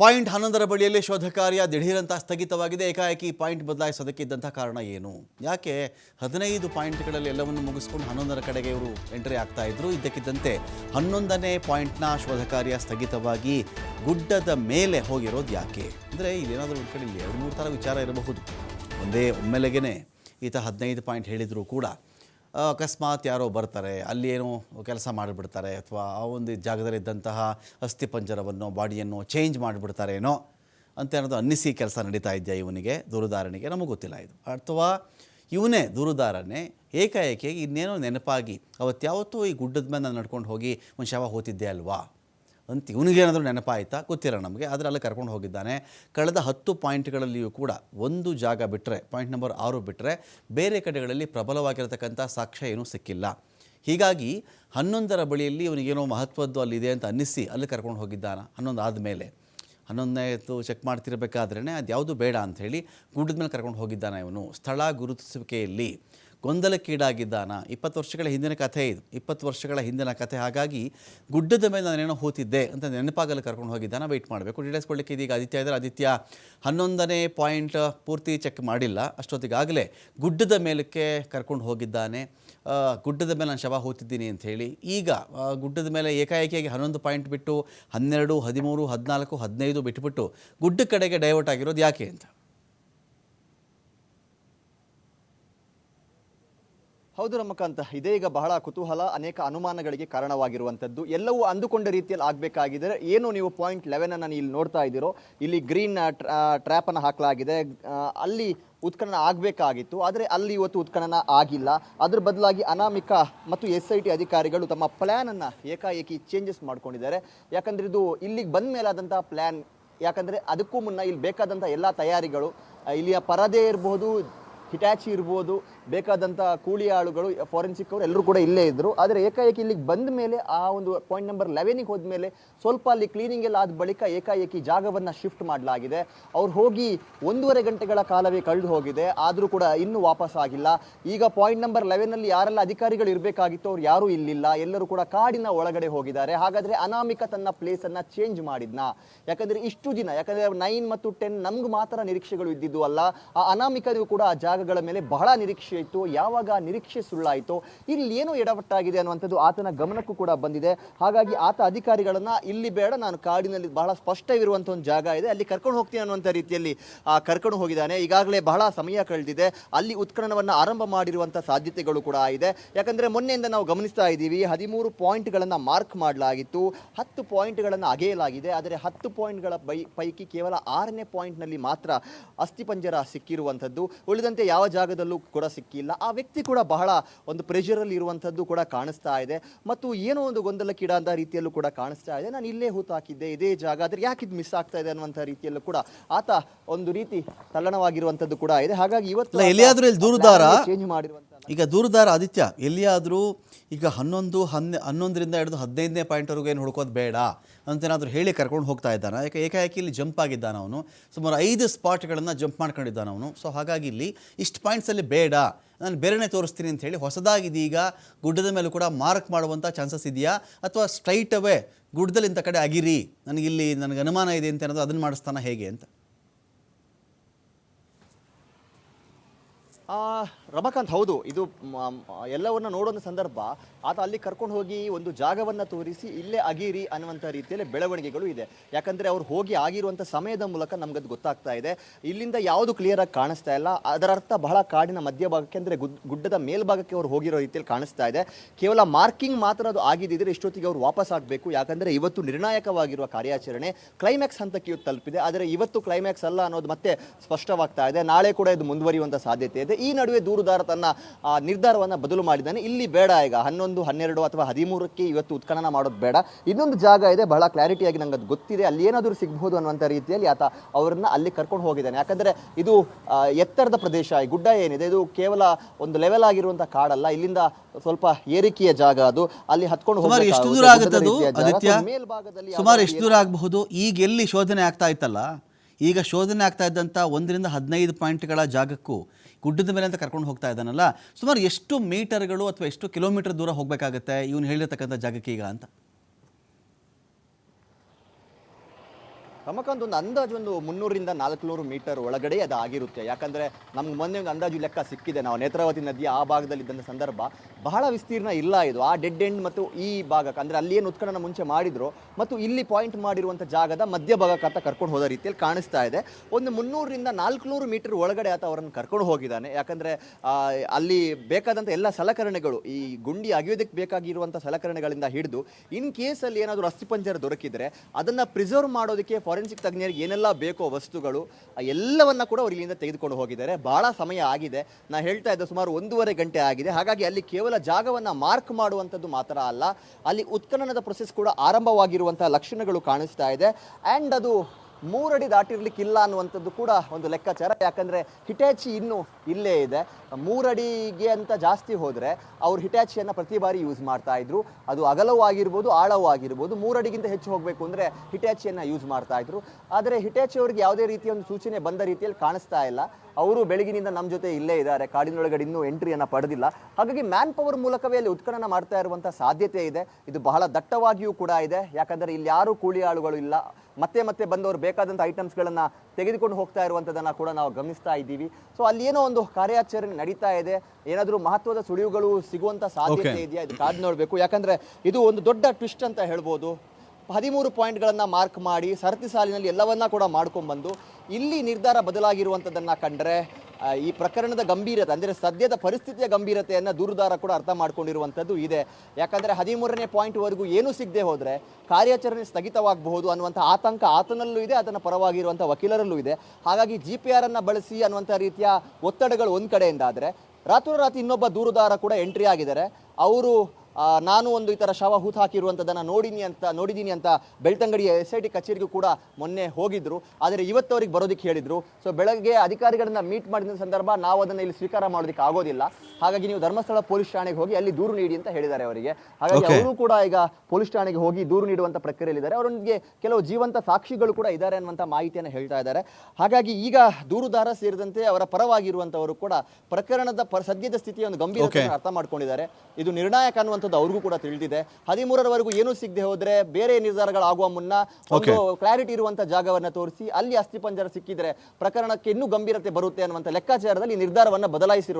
Point ಹನ್ನೊಂದರ ಬಳಿಯಲ್ಲಿ ಶೋಧ ಕಾರ್ಯ ದಿಢೀರಂತ ಸ್ಥಗಿತವಾಗಿದೆ. ಏಕಾಏಕಿ ಪಾಯಿಂಟ್ ಬದಲಾಯಿಸೋದಕ್ಕಿದ್ದಂಥ ಕಾರಣ ಏನು? ಯಾಕೆ ಹದಿನೈದು ಪಾಯಿಂಟ್ಗಳಲ್ಲಿ ಎಲ್ಲವನ್ನು ಮುಗಿಸ್ಕೊಂಡು ಹನ್ನೊಂದರ ಕಡೆಗೆ ಇವರು ಎಂಟ್ರಿ ಆಗ್ತಾ ಇದ್ರು? ಇದ್ದಕ್ಕಿದ್ದಂತೆ ಹನ್ನೊಂದನೇ ಪಾಯಿಂಟ್ನ ಶೋಧ ಕಾರ್ಯ ಸ್ಥಗಿತವಾಗಿ ಗುಡ್ಡದ ಮೇಲೆ ಹೋಗಿರೋದು ಯಾಕೆ? ಅಂದರೆ ಇದೇನಾದರೂ ಒಂದು ಕಡೆ ಎರಡು, ಮೂರು ಥರ ವಿಚಾರ ಇರಬಹುದು. ಒಂದೇ ಒಮ್ಮೆಲೆಗೇ ಈತ ಹದಿನೈದು ಪಾಯಿಂಟ್ ಹೇಳಿದರೂ ಕೂಡ. ಅಕಸ್ಮಾತ್ ಯಾರೋ ಬರ್ತಾರೆ ಅಲ್ಲಿ ಏನೋ ಕೆಲಸ ಮಾಡಿಬಿಡ್ತಾರೆ ಅಥವಾ ಆ ಒಂದು ಜಾಗದಲ್ಲಿದ್ದಂತಹ ಅಸ್ಥಿಪಂಜರವನ್ನು ಬಾಡಿಯನ್ನು ಚೇಂಜ್ ಮಾಡಿಬಿಡ್ತಾರೇನೋ ಅಂತ ಅನ್ನೋದು ಅನ್ನಿಸಿ ಕೆಲಸ ನಡೀತಾ ಇದೆಯಾ ಇವನಿಗೆ, ದೂರುದಾರನಿಗೆ? ನಮಗೆ ಗೊತ್ತಿಲ್ಲ ಇದು. ಅಥವಾ ಇವನೇ ದೂರುದಾರನೇ, ಏಕಾಏಕಿಯಾಗಿ ಇನ್ನೇನೋ ನೆನಪಾಗಿ ಅವತ್ಯಾವತ್ತೂ ಈ ಗುಡ್ಡದ ಮೇಲೆ ನಾನು ನಡ್ಕೊಂಡು ಹೋಗಿ ಒಂದು ಶವ ಹೋತಿದ್ದೆ ಅಲ್ವಾ? ಅಂತ ಇವನಿಗೇನಾದರೂ ನೆನಪಾಯಿತಾ? ಗೊತ್ತಿಲ್ಲ ನಮಗೆ. ಆದರೆ ಅಲ್ಲಿ ಕರ್ಕೊಂಡು ಹೋಗಿದ್ದಾನೆ. ಕಳೆದ ಹತ್ತು ಪಾಯಿಂಟ್ಗಳಲ್ಲಿಯೂ ಕೂಡ ಒಂದು ಜಾಗ ಬಿಟ್ಟರೆ ಪಾಯಿಂಟ್ ನಂಬರ್ ಆರು ಬಿಟ್ಟರೆ ಬೇರೆ ಕಡೆಗಳಲ್ಲಿ ಪ್ರಬಲವಾಗಿರತಕ್ಕಂಥ ಸಾಕ್ಷ್ಯ ಏನೂ ಸಿಕ್ಕಿಲ್ಲ. ಹೀಗಾಗಿ ಹನ್ನೊಂದರ ಬಳಿಯಲ್ಲಿ ಇವನಿಗೇನೋ ಮಹತ್ವದ್ದು ಅಲ್ಲಿದೆ ಅಂತ ಅನ್ನಿಸಿ ಅಲ್ಲಿ ಕರ್ಕೊಂಡು ಹೋಗಿದ್ದಾನ. ಹನ್ನೊಂದು ಆದಮೇಲೆ. ಹನ್ನೊಂದನೇದು ಚೆಕ್ ಮಾಡ್ತಿರಬೇಕಾದ್ರೇ ಅದು ಯಾವುದು ಬೇಡ ಅಂಥೇಳಿ ಗುಡ್ಡದ ಮೇಲೆ ಕರ್ಕೊಂಡು ಹೋಗಿದ್ದಾನೆ ಇವನು. ಸ್ಥಳ ಗುರುತಿಸುವಿಕೆಯಲ್ಲಿ. ಗೊಂದಲಕ್ಕೀಡಾಗಿದ್ದಾನ? ಇಪ್ಪತ್ತು ವರ್ಷಗಳ ಹಿಂದಿನ ಕಥೆ ಇದು. ಇಪ್ಪತ್ತು ವರ್ಷಗಳ ಹಿಂದಿನ ಕಥೆ. ಹಾಗಾಗಿ ಗುಡ್ಡದ ಮೇಲೆ ನಾನೇನೋ ಹೋತಿದ್ದೆ ಅಂತ ನೆನಪಾಗಲು ಕರ್ಕೊಂಡು ಹೋಗಿದ್ದಾನ? ವೆಯ್ಟ್ ಮಾಡಬೇಕು. ಡೀಟೇಲ್ಸ್ ಕೊಡಲಿಕ್ಕೆ ಇದೀಗ ಆದಿತ್ಯ ಇದ್ದಾರೆ. ಆದಿತ್ಯ ಹನ್ನೊಂದನೇ ಪಾಯಿಂಟ್ ಪೂರ್ತಿ ಚೆಕ್ ಮಾಡಿಲ್ಲ. ಅಷ್ಟೊತ್ತಿಗಾಗಲೇ ಗುಡ್ಡದ ಮೇಲಕ್ಕೆ ಕರ್ಕೊಂಡು ಹೋಗಿದ್ದಾನೆ. ಗುಡ್ಡದ ಮೇಲೆ ನಾನು ಶವ ಹೋತಿದ್ದೀನಿ ಅಂತ ಹೇಳಿ. ಈಗ ಗುಡ್ಡದ ಮೇಲೆ ಏಕಾಏಕಿಯಾಗಿ ಹನ್ನೊಂದು ಪಾಯಿಂಟ್ ಬಿಟ್ಟು ಹನ್ನೆರಡು, ಹದಿಮೂರು, ಹದಿನಾಲ್ಕು, ಹದಿನೈದು ಬಿಟ್ಟುಬಿಟ್ಟು ಗುಡ್ಡ ಕಡೆಗೆ ಡೈವರ್ಟ್ ಆಗಿರೋದು ಯಾಕೆ ಅಂತ. ಹೌದು ರಮಕಾಂತ ಇದೇ ಈಗ ಬಹಳ ಕುತೂಹಲ, ಅನೇಕ ಅನುಮಾನಗಳಿಗೆ ಕಾರಣವಾಗಿರುವಂಥದ್ದು. ಎಲ್ಲವೂ ಅಂದುಕೊಂಡ ರೀತಿಯಲ್ಲಿ ಆಗಬೇಕಾಗಿದ್ದರೆ ಏನು ನೀವು ಪಾಯಿಂಟ್ ಲೆವೆನ್ ಅನ್ನು ಇಲ್ಲಿ ನೋಡ್ತಾ ಇದ್ದೀರೋ, ಇಲ್ಲಿ ಗ್ರೀನ್ ಟ್ರ್ಯಾಪನ್ನು ಹಾಕಲಾಗಿದೆ. ಅಲ್ಲಿ ಉತ್ಖನನ ಆಗಬೇಕಾಗಿತ್ತು, ಆದರೆ ಅಲ್ಲಿ ಇವತ್ತು ಉತ್ಖನನ ಆಗಿಲ್ಲ. ಅದ್ರ ಬದಲಾಗಿ ಅನಾಮಿಕ ಮತ್ತು ಎಸ್ ಐ ಟಿ ಅಧಿಕಾರಿಗಳು ತಮ್ಮ ಪ್ಲ್ಯಾನನ್ನು ಏಕಾಏಕಿ ಚೇಂಜಸ್ ಮಾಡ್ಕೊಂಡಿದ್ದಾರೆ. ಯಾಕಂದರೆ ಇದು ಇಲ್ಲಿಗೆ ಬಂದ ಮೇಲಾದಂಥ ಪ್ಲ್ಯಾನ್ ಯಾಕಂದರೆ ಅದಕ್ಕೂ ಮುನ್ನ ಇಲ್ಲಿ ಬೇಕಾದಂಥ ಎಲ್ಲ ತಯಾರಿಗಳು ಇಲ್ಲಿಯ ಪರದೆ ಇರಬಹುದು ಹಿಟ್ಯಾಚಿ ಇರ್ಬೋದು ಬೇಕಾದಂಥ ಕೂಲಿ ಆಳುಗಳು ಫಾರೆನ್ಸಿಕ್ ಅವರು ಎಲ್ಲರೂ ಕೂಡ ಇಲ್ಲೇ ಇದ್ದರು ಆದರೆ ಏಕಾಏಕಿ ಇಲ್ಲಿಗೆ ಬಂದ ಮೇಲೆ ಆ ಒಂದು ಪಾಯಿಂಟ್ ನಂಬರ್ ಲೆವೆನಿಗೆ ಹೋದ್ಮೇಲೆ ಸ್ವಲ್ಪ ಅಲ್ಲಿ ಕ್ಲೀನಿಂಗ್ ಎಲ್ಲ ಆದ ಬಳಿಕ ಏಕಾಏಕಿ ಜಾಗವನ್ನು ಶಿಫ್ಟ್ ಮಾಡಲಾಗಿದೆ. ಅವ್ರು ಹೋಗಿ ಒಂದೂವರೆ ಗಂಟೆಗಳ ಕಾಲವೇ ಕಳೆದು ಹೋಗಿದೆ. ಆದರೂ ಕೂಡ ಇನ್ನೂ ವಾಪಸ್ ಆಗಿಲ್ಲ. ಈಗ ಪಾಯಿಂಟ್ ನಂಬರ್ ಲೆವೆನಲ್ಲಿ ಯಾರೆಲ್ಲ ಅಧಿಕಾರಿಗಳು ಇರಬೇಕಾಗಿತ್ತು ಅವ್ರು ಯಾರೂ ಇಲ್ಲಿಲ್ಲ. ಎಲ್ಲರೂ ಕೂಡ ಕಾಡಿನ ಒಳಗಡೆ ಹೋಗಿದ್ದಾರೆ. ಹಾಗಾದರೆ ಅನಾಮಿಕ ತನ್ನ ಪ್ಲೇಸನ್ನು ಚೇಂಜ್ ಮಾಡಿದ್ನ? ಯಾಕಂದರೆ ಇಷ್ಟು ದಿನ, ಯಾಕಂದರೆ ನೈನ್ ಮತ್ತು ಟೆನ್ ನಮ್ಗೆ ಮಾತ್ರ ನಿರೀಕ್ಷೆಗಳು ಇದ್ದಿದ್ದು ಅಲ್ಲ. ಆ ಅನಾಮಿಕರಿಗೂ ಕೂಡ ಆ ಜಾಗಗಳ ಮೇಲೆ ಬಹಳ ನಿರೀಕ್ಷೆ ಇತ್ತು ಯಾವಾಗ ನಿರೀಕ್ಷೆ ಸುಳ್ಳಾಯಿತು ಇಲ್ಲಿ ಏನೋ ಎಡವಟ್ಟಾಗಿದೆ ಅನ್ನುವಂಥದ್ದು ಆತನ ಗಮನಕ್ಕೂ ಕೂಡ ಬಂದಿದೆ. ಹಾಗಾಗಿ ಆತ ಅಧಿಕಾರಿಗಳನ್ನ ಇಲ್ಲಿ ಬೇಡ ನಾನು ಕಾಡಿನಲ್ಲಿ ಬಹಳ ಸ್ಪಷ್ಟವಿರುವಂಥ ಒಂದು ಜಾಗ ಇದೆ. ಅಲ್ಲಿ ಕರ್ಕೊಂಡು ಹೋಗ್ತೀನಿ ಅನ್ನುವಂಥ ರೀತಿಯಲ್ಲಿ ಆ, ಕರ್ಕೊಂಡು ಹೋಗಿದ್ದಾನೆ. ಈಗಾಗಲೇ ಬಹಳ ಸಮಯ ಕಳೆದಿದೆ. ಅಲ್ಲಿ ಉತ್ಖನನವನ್ನು ಆರಂಭ ಮಾಡಿರುವಂಥ ಸಾಧ್ಯತೆಗಳು ಕೂಡ ಇದೆ. ಯಾಕಂದರೆ ಮೊನ್ನೆಯಿಂದ ನಾವು ಗಮನಿಸ್ತಾ ಇದ್ದೀವಿ ಹದಿಮೂರು ಪಾಯಿಂಟ್ಗಳನ್ನು ಮಾರ್ಕ್ ಮಾಡಲಾಗಿತ್ತು. ಹತ್ತು ಪಾಯಿಂಟ್ಗಳನ್ನು ಅಗೆಯಲಾಗಿದೆ. ಆದರೆ ಹತ್ತು ಪಾಯಿಂಟ್ಗಳ ಬೈ ಪೈಕಿ ಕೇವಲ ಆರನೇ ಪಾಯಿಂಟ್ನಲ್ಲಿ ಮಾತ್ರ ಅಸ್ಥಿಪಂಜರ ಸಿಕ್ಕಿರುವಂಥದ್ದು. ಉಳಿದಂತೆ ಯಾವ ಜಾಗದಲ್ಲೂ ಕೂಡ ಸಿಕ್ಕಿಲ್ಲ ಆ ವ್ಯಕ್ತಿ ಕೂಡ ಬಹಳ ಒಂದು ಪ್ರೆಷರಲ್ಲಿ ಇರುವಂಥದ್ದು ಕೂಡ ಕಾಣಿಸ್ತಾ ಇದೆ. ಮತ್ತು ಏನೋ ಒಂದು ಗೊಂದಲಕ್ಕೀಡಾದ ರೀತಿಯಲ್ಲೂ ಕೂಡ ಕಾಣಿಸ್ತಾ ಇದೆ. ನಾನು ಇಲ್ಲೇ ಹೂತು ಹಾಕಿದ್ದೆ ಇದೇ ಜಾಗ. ಆದರೆ ಯಾಕೆ ಇದು ಮಿಸ್ ಆಗ್ತಾ ಇದೆ ಅನ್ನುವಂಥ ರೀತಿಯಲ್ಲೂ ಕೂಡ ಆತ ಒಂದು ರೀತಿ ತಲ್ಲಣವಾಗಿರುವಂಥದ್ದು ಕೂಡ ಇದೆ. ಹಾಗಾಗಿ ಇವತ್ತು ಎಲ್ಲಿಯಾದರೂ ದೂರುದಾರ. ಚೇಂಜ್ ಮಾಡಿರುವಂಥ ಈಗ ದೂರದಾರ ಆದಿತ್ಯ, ಎಲ್ಲಿಯಾದರೂ ಈಗ ಹನ್ನೊಂದು, ಹನ್ನೆ, ಹನ್ನೊಂದರಿಂದ ಹಿಡಿದು ಹದಿನೈದನೇ ಪಾಯಿಂಟ್ವರೆಗೂ ಏನು ಹುಡ್ಕೋದು ಬೇಡ ಅಂತೇನಾದರೂ ಹೇಳಿ ಕರ್ಕೊಂಡು ಹೋಗ್ತಾ ಇದ್ದಾನೆ. ಯಾಕೆ ಏಕಾಏಕಿ ಇಲ್ಲಿ ಜಂಪ್ ಆಗಿದ್ದಾನ ಅವನು. ಸುಮಾರು ಐದು ಸ್ಪಾಟ್ಗಳನ್ನು ಜಂಪ್ ಮಾಡ್ಕೊಂಡಿದ್ದಾನ ಅವನು. ಸೊ ಹಾಗಾಗಿ ಇಲ್ಲಿ ಇಷ್ಟು ಪಾಯಿಂಟ್ಸಲ್ಲಿ ಬೇಡ. ನಾನು ಬೇರೆನೇ ತೋರಿಸ್ತೀನಿ ಅಂತ ಹೇಳಿ ಹೊಸದಾಗಿ ಇದೀಗ ಗುಡ್ಡದ ಮೇಲೂ ಕೂಡ ಮಾರ್ಕ್ ಮಾಡುವಂಥ ಚಾನ್ಸಸ್ ಇದೆಯಾ? ಅಥವಾ ಸ್ಟ್ರೈಟ್ ಅವೇ ಗುಡ್ಡದಲ್ಲಿ ಇಂಥ ಕಡೆ ಅಗಿರಿ. ನನಗಿಲ್ಲಿ ನನಗೆ ಅನುಮಾನ ಇದೆ ಅಂತ ಏನಾದರೂ ಅದನ್ನು ಮಾಡಿಸ್ತಾನ ಹೇಗೆ ಅಂತ. ರಮಾಕಾಂತ್ ಹೌದು. ಇದು ಎಲ್ಲವನ್ನ ನೋಡುವಂಥ ಸಂದರ್ಭ, ಆತ ಅಲ್ಲಿ ಕರ್ಕೊಂಡು ಹೋಗಿ ಒಂದು ಜಾಗವನ್ನು ತೋರಿಸಿ ಇಲ್ಲೇ ಅಗೀರಿ ಅನ್ನುವಂಥ ರೀತಿಯಲ್ಲಿ ಬೆಳವಣಿಗೆಗಳು ಇದೆ. ಯಾಕಂದ್ರೆ ಅವ್ರು ಹೋಗಿ ಆಗಿರುವಂಥ ಸಮಯದ ಮೂಲಕ ನಮಗದು ಗೊತ್ತಾಗ್ತಾ ಇದೆ. ಇಲ್ಲಿಂದ ಯಾವುದು ಕ್ಲಿಯರ್ ಆಗಿ ಕಾಣಿಸ್ತಾ ಇಲ್ಲ. ಅದರ ಅರ್ಥ ಬಹಳ ಕಾಡಿನ ಮಧ್ಯಭಾಗಕ್ಕೆ ಅಂದರೆ ಗುಡ್ಡದ ಮೇಲ್ಭಾಗಕ್ಕೆ ಅವ್ರು ಹೋಗಿರೋ ರೀತಿಯಲ್ಲಿ ಕಾಣಿಸ್ತಾ ಇದೆ. ಕೇವಲ ಮಾರ್ಕಿಂಗ್ ಮಾತ್ರ ಅದು ಆಗಿದ್ದಿದ್ರೆ ಇಷ್ಟೊತ್ತಿಗೆ ಅವ್ರು ವಾಪಸ್ ಆಗಬೇಕು. ಯಾಕಂದ್ರೆ ಇವತ್ತು ನಿರ್ಣಾಯಕವಾಗಿರುವ ಕಾರ್ಯಾಚರಣೆ ಕ್ಲೈಮ್ಯಾಕ್ಸ್ ಹಂತಕ್ಕೆ ತಲುಪಿದೆ. ಆದರೆ ಇವತ್ತು ಕ್ಲೈಮ್ಯಾಕ್ಸ್ ಅಲ್ಲ ಅನ್ನೋದು ಮತ್ತೆ ಸ್ಪಷ್ಟವಾಗ್ತಾ ಇದೆ. ನಾಳೆ ಕೂಡ ಇದು ಮುಂದುವರಿಯುವಂಥ ಸಾಧ್ಯತೆ ಇದೆ. ಈ ನಡುವೆ ದೂರುದಾರ ತನ್ನ ನಿರ್ಧಾರವನ್ನು ಬದಲು ಮಾಡಿದ್ದಾನೆ. ಇಲ್ಲಿ ಬೇಡ ಈಗ. ಹನ್ನೊಂದು ಹನ್ನೆರಡು ಅಥವಾ ಹದಿಮೂರಕ್ಕೆ ಇವತ್ತು ಉತ್ಖನನ ಮಾಡೋದು ಬೇಡ. ಇನ್ನೊಂದು ಜಾಗ ಇದೆ ಬಹಳ ಕ್ಲಾರಿಟಿಯಾಗಿ ನಂಗೆ ಅದು ಗೊತ್ತಿದೆ. ಅಲ್ಲಿ ಏನಾದರೂ ಸಿಗ್ಬೋದು ಅನ್ನುವಂಥ ರೀತಿಯಲ್ಲಿ ಆತ ಅವರನ್ನ ಅಲ್ಲಿ ಕರ್ಕೊಂಡು ಹೋಗಿದ್ದಾನೆ. ಯಾಕಂದ್ರೆ ಇದು ಎತ್ತರದ ಪ್ರದೇಶ. ಈ ಗುಡ್ಡ ಏನಿದೆ? ಇದು ಕೇವಲ ಒಂದು ಲೆವೆಲ್ ಆಗಿರುವಂಥ ಕಾಡಲ್ಲ. ಇಲ್ಲಿಂದ ಸ್ವಲ್ಪ ಏರಿಕೆಯ ಜಾಗ ಅದು. ಅಲ್ಲಿ ಹತ್ಕೊಂಡು ಹೋಗಿ ಎಷ್ಟು ದೂರ ಆಗುತ್ತೆ ಮೇಲ್ಭಾಗದಲ್ಲಿ ಸುಮಾರು ಎಷ್ಟು ದೂರ ಆಗಬಹುದು? ಈಗ ಎಲ್ಲಿ ಶೋಧನೆ ಆಗ್ತಾ ಇತ್ತಲ್ಲ? ಈಗ ಶೋಧನೆ ಆಗ್ತಾ ಇದ್ದಂಥ ಒಂದರಿಂದ ಹದಿನೈದು ಪಾಯಿಂಟ್ಗಳ ಜಾಗಕ್ಕೂ ಗುಡ್ಡದ ಮೇಲೆ ಅಂತ ಕರ್ಕೊಂಡು ಹೋಗ್ತಾ ಇದ್ದಾನಲ್ಲ, ಸುಮಾರು ಎಷ್ಟು ಮೀಟರ್ಗಳು ಅಥವಾ ಎಷ್ಟು ಕಿಲೋಮೀಟರ್ ದೂರ ಹೋಗಬೇಕಾಗತ್ತೆ? ಇವನು ಹೇಳಿರ್ತಕ್ಕಂಥ ಜಾಗಕ್ಕೆ ಈಗ ಅಂತ. ರಮಕಾಂತ್ ಒಂದು ಅಂದಾಜು ಒಂದು ಮುನ್ನೂರಿಂದ ನಾಲ್ಕುನೂರು ಮೀಟರ್ ಒಳಗಡೆ ಅದು ಆಗಿರುತ್ತೆ. ಯಾಕಂದ್ರೆ ನಮ್ಗೆ ಮೊನ್ನೆ ಒಂದು ಅಂದಾಜು ಲೆಕ್ಕ ಸಿಕ್ಕಿದೆ. ನಾವು ನೇತ್ರಾವತಿ ನದಿಯ ಆ ಭಾಗದಲ್ಲಿ ಇದ್ದಂಥ ಸಂದರ್ಭ ಬಹಳ ವಿಸ್ತೀರ್ಣ ಇಲ್ಲ ಇದು. ಆ ಡೆಡ್ ಎಂಡ್ ಮತ್ತು ಈ ಭಾಗಕ್ಕೆ ಅಂದ್ರೆ ಅಲ್ಲಿ ಏನು ಉತ್ಖನನ ಮುಂಚೆ ಮಾಡಿದ್ರು ಮತ್ತು ಇಲ್ಲಿ ಪಾಯಿಂಟ್ ಮಾಡಿರುವಂಥ ಜಾಗದ ಮಧ್ಯಭಾಗಕ್ಕೆ ಅಂತ ಕರ್ಕೊಂಡು ಹೋದ ರೀತಿಯಲ್ಲಿ ಕಾಣಿಸ್ತಾ ಇದೆ. ಒಂದು ಮುನ್ನೂರರಿಂದ ನಾಲ್ಕುನೂರು ಮೀಟರ್ ಒಳಗಡೆ ಆತ ಅವರನ್ನು ಕರ್ಕೊಂಡು ಹೋಗಿದ್ದಾನೆ. ಯಾಕಂದ್ರೆ ಅಲ್ಲಿ ಬೇಕಾದಂಥ ಎಲ್ಲ ಸಲಕರಣೆಗಳು, ಈ ಗುಂಡಿ ಅಗೆಯೋದಕ್ಕೆ ಬೇಕಾಗಿರುವಂಥ ಸಲಕರಣೆಗಳಿಂದ ಹಿಡಿದು ಇನ್ ಕೇಸಲ್ಲಿ ಏನಾದರೂ ಅಸ್ಥಿಪಂಜರ ದೊರಕಿದ್ರೆ ಅದನ್ನು ಪ್ರಿಸರ್ವ್ ಮಾಡೋದಕ್ಕೆ ಫಾರೆನ್ಸಿಕ್ ತಜ್ಞರಿಗೆ ಏನೆಲ್ಲ ಬೇಕೋ ವಸ್ತುಗಳು, ಆ ಎಲ್ಲವನ್ನ ಕೂಡ ಅವರು ಇಲ್ಲಿಂದ ತೆಗೆದುಕೊಂಡು ಹೋಗಿದ್ದಾರೆ. ಬಹಳ ಸಮಯ ಆಗಿದೆ. ನಾ ಹೇಳ್ತಾ ಇದ್ದೆ ಸುಮಾರು ಒಂದೂವರೆ ಗಂಟೆ ಆಗಿದೆ. ಹಾಗಾಗಿ ಅಲ್ಲಿ ಕೇವಲ ಜಾಗವನ್ನು ಮಾರ್ಕ್ ಮಾಡುವಂಥದ್ದು ಮಾತ್ರ ಅಲ್ಲ, ಅಲ್ಲಿ ಉತ್ಖನನದ ಪ್ರೊಸೆಸ್ ಕೂಡ ಆರಂಭವಾಗಿರುವಂತಹ ಲಕ್ಷಣಗಳು ಕಾಣಿಸ್ತಾ ಇದೆ. ಆ್ಯಂಡ್ ಅದು ಮೂರಡಿ ದಾಟಿರ್ಲಿಕ್ಕಿಲ್ಲ ಅನ್ನುವಂಥದ್ದು ಕೂಡ ಒಂದು ಲೆಕ್ಕಾಚಾರ. ಯಾಕಂದ್ರೆ ಹಿಟ್ಯಾಚಿ ಇನ್ನೂ ಇಲ್ಲೇ ಇದೆ. ಮೂರಡಿಗೆ ಅಂತ ಜಾಸ್ತಿ ಹೋದ್ರೆ ಅವ್ರು ಹಿಟ್ಯಾಚಿಯನ್ನು ಪ್ರತಿ ಬಾರಿ ಯೂಸ್ ಮಾಡ್ತಾ ಇದ್ರು. ಅದು ಅಗಲವೂ ಆಗಿರ್ಬೋದು, ಆಳವೂ ಆಗಿರ್ಬೋದು. ಮೂರಡಿಗಿಂತ ಹೆಚ್ಚು ಹೋಗಬೇಕು ಅಂದ್ರೆ ಹಿಟ್ಯಾಚಿಯನ್ನು ಯೂಸ್ ಮಾಡ್ತಾ ಇದ್ರು. ಆದರೆ ಹಿಟ್ಯಾಚಿ ಅವ್ರಿಗೆ ಯಾವುದೇ ರೀತಿಯ ಒಂದು ಸೂಚನೆ ಬಂದ ರೀತಿಯಲ್ಲಿ ಕಾಣಿಸ್ತಾ ಇಲ್ಲ. ಅವರು ಬೆಳಗಿನಿಂದ ನಮ್ಮ ಜೊತೆ ಇಲ್ಲೇ ಇದ್ದಾರೆ. ಕಾಡಿನೊಳಗಡೆ ಇನ್ನೂ ಎಂಟ್ರಿಯನ್ನು ಪಡೆದಿಲ್ಲ. ಹಾಗಾಗಿ ಮ್ಯಾನ್ ಪವರ್ ಮೂಲಕವೇ ಅಲ್ಲಿ ಉತ್ಖನನ ಮಾಡ್ತಾ ಇರುವಂಥ ಸಾಧ್ಯತೆ ಇದೆ. ಇದು ಬಹಳ ದಟ್ಟವಾಗಿಯೂ ಕೂಡ ಇದೆ. ಯಾಕಂದರೆ ಇಲ್ಲಿ ಯಾರೂ ಕೂಲಿ ಆಳುಗಳು ಇಲ್ಲ. ಮತ್ತೆ ಮತ್ತೆ ಬಂದವರು ಬೇಕಾದಂಥ ಐಟಮ್ಸ್ಗಳನ್ನು ತೆಗೆದುಕೊಂಡು ಹೋಗ್ತಾ ಇರುವಂಥದ್ದನ್ನು ಕೂಡ ನಾವು ಗಮನಿಸ್ತಾ ಇದ್ದೀವಿ. ಸೊ ಅಲ್ಲಿ ಏನೋ ಒಂದು ಕಾರ್ಯಾಚರಣೆ ನಡೀತಾ ಇದೆ. ಏನಾದರೂ ಮಹತ್ವದ ಸುಳಿವುಗಳು ಸಿಗುವಂಥ ಸಾಧ್ಯತೆ. ಇದೆಯಾ? ಇದು ಕಾದು ನೋಡಬೇಕು. ಯಾಕಂದ್ರೆ ಇದು ಒಂದು ದೊಡ್ಡ ಟ್ವಿಸ್ಟ್ ಅಂತ ಹೇಳ್ಬೋದು. ಹದಿಮೂರು ಪಾಯಿಂಟ್ಗಳನ್ನು ಮಾರ್ಕ್ ಮಾಡಿ ಸರತಿ ಸಾಲಿನಲ್ಲಿ ಎಲ್ಲವನ್ನ ಕೂಡ ಮಾಡ್ಕೊಂಡ್ಬಂದು ಇಲ್ಲಿ ನಿರ್ಧಾರ ಬದಲಾಗಿರುವಂಥದ್ದನ್ನು ಕಂಡರೆ ಈ ಪ್ರಕರಣದ ಗಂಭೀರತೆ, ಅಂದರೆ ಸದ್ಯದ ಪರಿಸ್ಥಿತಿಯ ಗಂಭೀರತೆಯನ್ನು ದೂರುದಾರ ಕೂಡ ಅರ್ಥ ಮಾಡ್ಕೊಂಡಿರುವಂಥದ್ದು ಇದೆ. ಯಾಕಂದರೆ ಹದಿಮೂರನೇ ಪಾಯಿಂಟ್ವರೆಗೂ ಏನೂ ಸಿಗದೆ ಹೋದರೆ, ಕಾರ್ಯಾಚರಣೆ ಸ್ಥಗಿತವಾಗಬಹುದು ಅನ್ನುವಂಥ ಆತಂಕ ಆತನಲ್ಲೂ ಇದೆ ಅದನ್ನು ಪರವಾಗಿರುವಂಥ ವಕೀಲರಲ್ಲೂ ಇದೆ. ಹಾಗಾಗಿ ಜಿ ಪಿ ಆರನ್ನು ಬಳಸಿ ಅನ್ನುವಂಥ ರೀತಿಯ ಒತ್ತಡಗಳು ಒಂದು ಕಡೆಯಿಂದ ಆದರೆ ರಾತ್ರೋರಾತ್ರಿ ಇನ್ನೊಬ್ಬ ದೂರುದಾರ ಕೂಡ ಎಂಟ್ರಿ ಆಗಿದ್ದಾರೆ. ಅವರು ನಾನು ಒಂದು ಈ ಥರ ಶವ ಹೂತು ಹಾಕಿರುವಂಥದ್ದನ್ನು ನೋಡಿನಿ ಅಂತ ನೋಡಿದ್ದೀನಿ ಅಂತ ಬೆಳ್ತಂಗಡಿಯ ಎಸ್ ಐ ಟಿ ಕಚೇರಿಗೂ ಕೂಡ ಮೊನ್ನೆ ಹೋಗಿದ್ರು. ಆದರೆ ಇವತ್ತವರಿಗೆ ಅವ್ರಿಗೆ ಬರೋದಕ್ಕೆ ಹೇಳಿದರು. ಸೊ ಬೆಳಗ್ಗೆ ಅಧಿಕಾರಿಗಳನ್ನ ಮೀಟ್ ಮಾಡಿದ ಸಂದರ್ಭ ನಾವು ಅದನ್ನು ಇಲ್ಲಿ ಸ್ವೀಕಾರ ಮಾಡೋದಕ್ಕೆ ಆಗೋದಿಲ್ಲ. ಹಾಗಾಗಿ ನೀವು ಧರ್ಮಸ್ಥಳ ಪೊಲೀಸ್ ಠಾಣೆಗೆ ಹೋಗಿ ಅಲ್ಲಿ ದೂರು ನೀಡಿ ಅಂತ ಹೇಳಿದ್ದಾರೆ ಅವರಿಗೆ. ಹಾಗಾಗಿ. ಅವರು ಕೂಡ ಈಗ ಪೊಲೀಸ್ ಠಾಣೆಗೆ ಹೋಗಿ ದೂರು ನೀಡುವಂಥ ಪ್ರಕ್ರಿಯೆಯಲ್ಲಿದ್ದಾರೆ ಅವರೊಂದಿಗೆ ಕೆಲವು ಜೀವಂತ ಸಾಕ್ಷಿಗಳು ಕೂಡ ಇದ್ದಾರೆ ಅನ್ನುವಂಥ ಮಾಹಿತಿಯನ್ನು ಹೇಳ್ತಾ ಇದ್ದಾರೆ. ಹಾಗಾಗಿ ಈಗ ದೂರುದಾರ ಸೇರಿದಂತೆ ಅವರ ಪರವಾಗಿರುವಂಥವರು ಕೂಡ ಪ್ರಕರಣದ ಪರ ಸದ್ಯದ ಸ್ಥಿತಿಯ ಒಂದು ಗಂಭೀರತೆಯನ್ನು ಅರ್ಥ ಮಾಡ್ಕೊಂಡಿದ್ದಾರೆ. ಇದು ನಿರ್ಣಾಯಕ ಅನ್ನುವಂಥದ್ದು ಅವ್ರಿಗೂ ಕೂಡ ತಿಳಿದಿದೆ. ಹದಿಮೂರರವರೆಗೂ ಏನೂ ಸಿಗದೆ ಹೋದ್ರೆ ಬೇರೆ ನಿರ್ಧಾರಗಳಾಗುವ ಮುನ್ನ ಒಂದು ಕ್ಲಾರಿಟಿ ಇರುವಂಥ ಜಾಗವನ್ನ ತೋರಿಸಿ ಅಲ್ಲಿ ಅಸ್ಥಿಪಂಜರ ಸಿಕ್ಕಿದ್ರೆ ಪ್ರಕರಣಕ್ಕೆ ಇನ್ನೂ ಗಂಭೀರತೆ ಬರುತ್ತೆ ಅನ್ನುವಂಥ ಲೆಕ್ಕಾಚಾರದಲ್ಲಿ ನಿರ್ಧಾರವನ್ನ ಬದಲಾಯಿಸಿರುವ